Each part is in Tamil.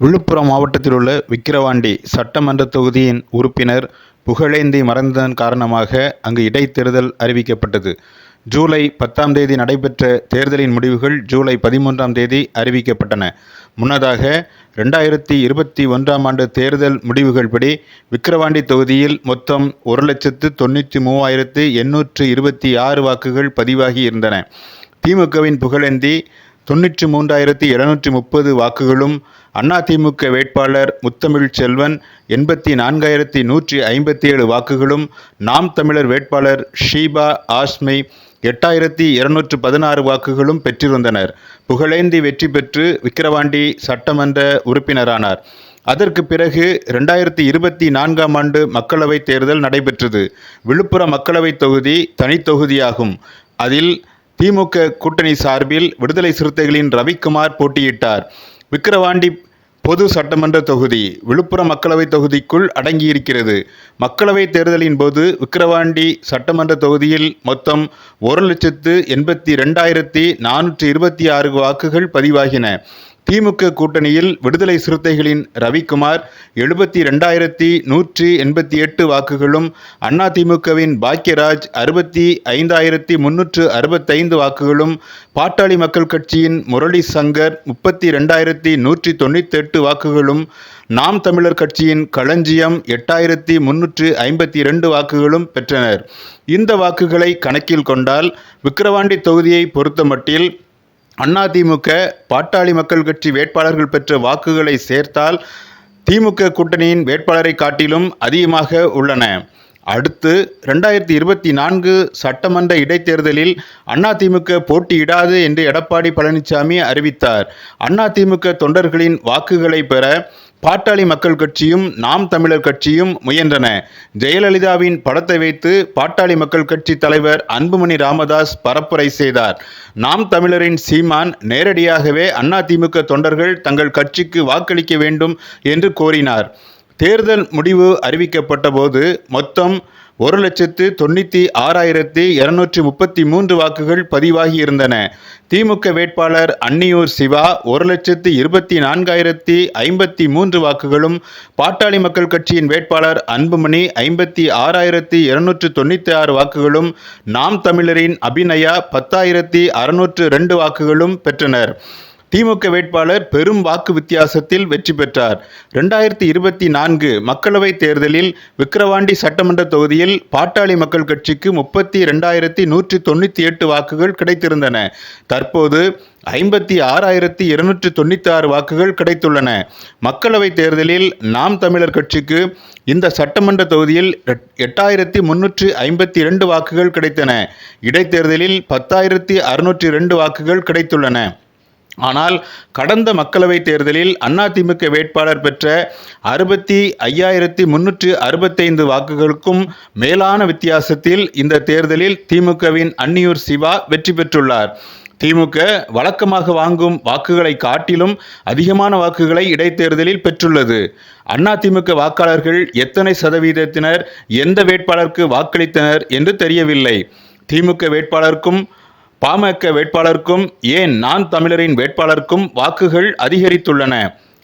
விழுப்புரம் மாவட்டத்தில் உள்ள விக்கிரவாண்டி சட்டமன்ற தொகுதியின் உறுப்பினர் புகழேந்தி மறைந்ததன் காரணமாக அங்கு இடைத்தேர்தல் அறிவிக்கப்பட்டது. ஜூலை பத்தாம் தேதி நடைபெற்ற தேர்தலின் முடிவுகள் ஜூலை பதிமூன்றாம் தேதி அறிவிக்கப்பட்டன. முன்னதாக ரெண்டாயிரத்தி இருபத்தி ஒன்றாம் ஆண்டு தேர்தல் முடிவுகள் படி விக்கிரவாண்டி தொகுதியில் மொத்தம் ஒரு லட்சத்து தொண்ணூற்றி மூவாயிரத்து எண்ணூற்று இருபத்தி ஆறு வாக்குகள் பதிவாகி இருந்தன. திமுகவின் புகழேந்தி தொன்னூற்றி மூன்றாயிரத்தி எழுநூற்றி முப்பது வாக்குகளும் அதிமுக வேட்பாளர் முத்தமிழ் செல்வன் எண்பத்தி நான்காயிரத்தி நூற்றி ஐம்பத்தி ஏழு வாக்குகளும் நாம் தமிழர் வேட்பாளர் ஷீபா ஆஸ்மை எட்டாயிரத்தி இருநூற்று பதினாறு வாக்குகளும் பெற்றிருந்தனர். புகழேந்தி வெற்றி பெற்று விக்கிரவாண்டி சட்டமன்ற உறுப்பினரானார். அதற்கு பிறகு ரெண்டாயிரத்தி இருபத்தி நான்காம் ஆண்டு மக்களவைத் தேர்தல் நடைபெற்றது. விழுப்புரம் மக்களவைத் தொகுதி தனித்தொகுதியாகும் அதில் திமுக கூட்டணி சார்பில் விடுதலை சிறுத்தைகளின் ரவிக்குமார் போட்டியிட்டார். விக்கிரவாண்டி பொது சட்டமன்ற தொகுதி விழுப்புரம் மக்களவைத் தொகுதிக்குள் அடங்கியிருக்கிறது. மக்களவைத் தேர்தலின் போது விக்கிரவாண்டி சட்டமன்ற தொகுதியில் மொத்தம் ஒரு லட்சத்து எண்பத்தி ரெண்டாயிரத்தி நானூற்றி இருபத்தி ஆறு வாக்குகள் பதிவாகின. திமுக கூட்டணியில் விடுதலை சிறுத்தைகளின் ரவிக்குமார் எழுபத்தி ரெண்டாயிரத்தி நூற்றி எண்பத்தி எட்டு வாக்குகளும் அதிமுகவின் பாக்யராஜ் அறுபத்தி ஐந்தாயிரத்தி முன்னூற்று அறுபத்தைந்து வாக்குகளும் பாட்டாளி மக்கள் கட்சியின் முரளி சங்கர் முப்பத்தி ரெண்டாயிரத்தி நூற்றி தொண்ணூத்தெட்டு வாக்குகளும் நாம் தமிழர் கட்சியின் களஞ்சியம் எட்டாயிரத்தி முன்னூற்று ஐம்பத்தி இரண்டு வாக்குகளும் பெற்றனர். இந்த வாக்குகளை கணக்கில் கொண்டால் விக்கிரவாண்டி தொகுதியை பொறுத்தமட்டில் அதிமுக பாட்டாளி மக்கள் கட்சி வேட்பாளர்கள் பெற்ற வாக்குகளை சேர்த்தால் திமுக கூட்டணியின் வேட்பாளரை காட்டிலும் அதிகமாக உள்ளன. அடுத்து ரெண்டாயிரத்தி இருபத்தி நான்கு சட்டமன்ற இடைத்தேர்தலில் அதிமுக போட்டியிடாது என்று எடப்பாடி பழனிசாமி அறிவித்தார். அதிமுக தொண்டர்களின் வாக்குகளை பெற பாட்டாளி மக்கள் கட்சியும் நாம் தமிழர் கட்சியும் முயன்றன. ஜெயலலிதாவின் படத்தை வைத்து பாட்டாளி மக்கள் கட்சி தலைவர் அன்புமணி ராமதாஸ் பரப்புரை செய்தார். நாம் தமிழரின் சீமான் நேரடியாகவே அதிமுக தொண்டர்கள் தங்கள் கட்சிக்கு வாக்களிக்க வேண்டும் என்று கோரினார். தேர்தல் முடிவு அறிவிக்கப்பட்ட போது மொத்தம் ஒரு லட்சத்து தொண்ணூற்றி ஆறாயிரத்தி இருநூற்றி முப்பத்தி மூன்று வாக்குகள் பதிவாகி இருந்தன திமுக வேட்பாளர் அன்னியூர் சிவா ஒரு லட்சத்து இருபத்தி நான்காயிரத்தி ஐம்பத்தி மூன்று வாக்குகளும் பாட்டாளி மக்கள் கட்சியின் வேட்பாளர் அன்புமணி ஐம்பத்தி ஆறாயிரத்தி இருநூற்று தொண்ணூற்றி ஆறு வாக்குகளும் நாம் தமிழரின் அபிநயா பத்தாயிரத்தி அறுநூற்று ரெண்டு வாக்குகளும் பெற்றனர். திமுக வேட்பாளர் பெரும் வாக்கு வித்தியாசத்தில் வெற்றி பெற்றார். ரெண்டாயிரத்தி இருபத்தி நான்கு மக்களவைத் தேர்தலில் விக்கிரவாண்டி சட்டமன்ற தொகுதியில் பாட்டாளி மக்கள் கட்சிக்கு முப்பத்தி ரெண்டாயிரத்தி நூற்றி தொண்ணூற்றி எட்டு வாக்குகள் கிடைத்திருந்தன. தற்போது ஐம்பத்தி ஆறாயிரத்தி இருநூற்றி தொண்ணூற்றி ஆறு வாக்குகள் கிடைத்துள்ளன. மக்களவைத் தேர்தலில் நாம் தமிழர் கட்சிக்கு இந்த சட்டமன்ற தொகுதியில் எட்டாயிரத்தி முன்னூற்றி ஐம்பத்தி இரண்டு வாக்குகள் கிடைத்தன. இடைத்தேர்தலில் பத்தாயிரத்தி அறுநூற்றி ரெண்டு வாக்குகள் கிடைத்துள்ளன. ஆனால் கடந்த மக்களவைத் தேர்தலில் அதிமுக வேட்பாளர் பெற்ற அறுபத்தி ஐயாயிரத்தி முன்னூற்று அறுபத்தைந்து வாக்குகளுக்கும் மேலான வித்தியாசத்தில் இந்த தேர்தலில் திமுகவின் அன்னியூர் சிவா வெற்றி பெற்றுள்ளார். திமுக வழக்கமாக வாங்கும் வாக்குகளை காட்டிலும் அதிகமான வாக்குகளை இடைத்தேர்தலில் பெற்றுள்ளது. அதிமுக வாக்காளர்கள் எத்தனை சதவீதத்தினர் எந்த வேட்பாளருக்கு வாக்களித்தனர் என்று தெரியவில்லை. திமுக வேட்பாளருக்கும் பாமக வேட்பாளருக்கும் ஏன் நான் தமிழரின் வேட்பாளருக்கும் வாக்குகள் அதிகரித்துள்ளன?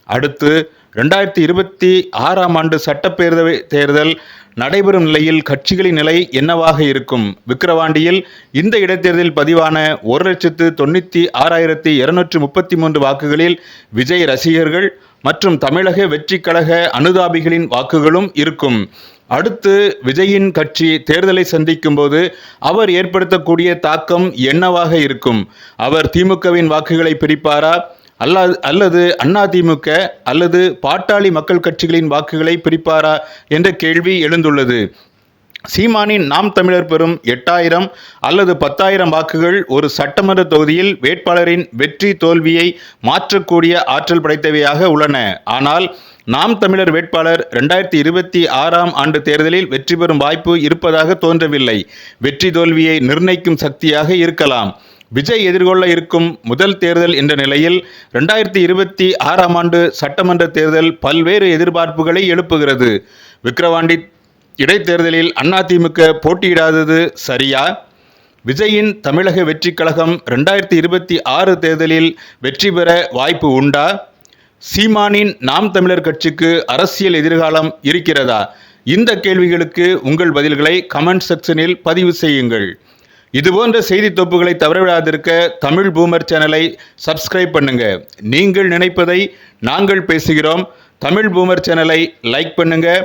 அடுத்து ரெண்டாயிரத்தி இருபத்தி ஆறாம் ஆண்டு சட்டப்பேரவை தேர்தல் நடைபெறும் நிலையில் கட்சிகளின் நிலை என்னவாக இருக்கும்? விக்கிரவாண்டியில் இந்த இடைத்தேர்தலில் பதிவான ஒரு லட்சத்து தொண்ணூற்றி ஆறாயிரத்தி இருநூற்றி முப்பத்தி மூன்று வாக்குகளில் விஜய் ரசிகர்கள் மற்றும் தமிழக வெற்றி கழக அனுதாபிகளின் வாக்குகளும் இருக்கும். அடுத்து விஜயின் கட்சி தேர்தலை சந்திக்கும் போது அவர் ஏற்படுத்தக்கூடிய தாக்கம் என்னவாக இருக்கும்? அவர் திமுகவின் வாக்குகளை பிரிப்பாரா அல்லா அல்லது அதிமுக அல்லது பாட்டாளி மக்கள் கட்சிகளின் வாக்குகளை பிரிப்பாரா என்ற கேள்வி எழுந்துள்ளது. சீமானின் நாம் தமிழர் பெறும் எட்டாயிரம் அல்லது பத்தாயிரம் வாக்குகள் ஒரு சட்டமன்ற தொகுதியில் வேட்பாளரின் வெற்றி தோல்வியை மாற்றக்கூடிய ஆற்றல் படைத்தவையாக உள்ளன. ஆனால் நாம் தமிழர் வேட்பாளர் ரெண்டாயிரத்தி இருபத்தி ஆறாம் ஆண்டு தேர்தலில் வெற்றி பெறும் வாய்ப்பு இருப்பதாக தோன்றவில்லை. வெற்றி தோல்வியை நிர்ணயிக்கும் சக்தியாக இருக்கலாம். விஜய் எதிர்கொள்ள இருக்கும் முதல் தேர்தல் என்ற நிலையில் ரெண்டாயிரத்தி இருபத்தி ஆறாம் ஆண்டு சட்டமன்ற தேர்தல் பல்வேறு எதிர்பார்ப்புகளை எழுப்புகிறது. விக்கிரவாண்டி இடைத்தேர்தலில் அதிமுக போட்டியிடாதது சரியா? விஜயின் தமிழக வெற்றிக் கழகம் ரெண்டாயிரத்தி இருபத்தி ஆறு தேர்தலில் வெற்றி பெற வாய்ப்பு உண்டா? சீமானின் நாம் தமிழர் கட்சிக்கு அரசியல் எதிர்காலம் இருக்கிறதா? இந்த கேள்விகளுக்கு உங்கள் பதில்களை கமெண்ட் செக்ஷனில் பதிவு செய்யுங்கள். இதுபோன்ற செய்தி தொப்புகளை தவறவிடாதிருக்க தமிழ் பூமர் சேனலை சப்ஸ்கிரைப் பண்ணுங்க. நீங்கள் நினைப்பதை நாங்கள் பேசுகிறோம். தமிழ் பூமர் சேனலை லைக் பண்ணுங்கள்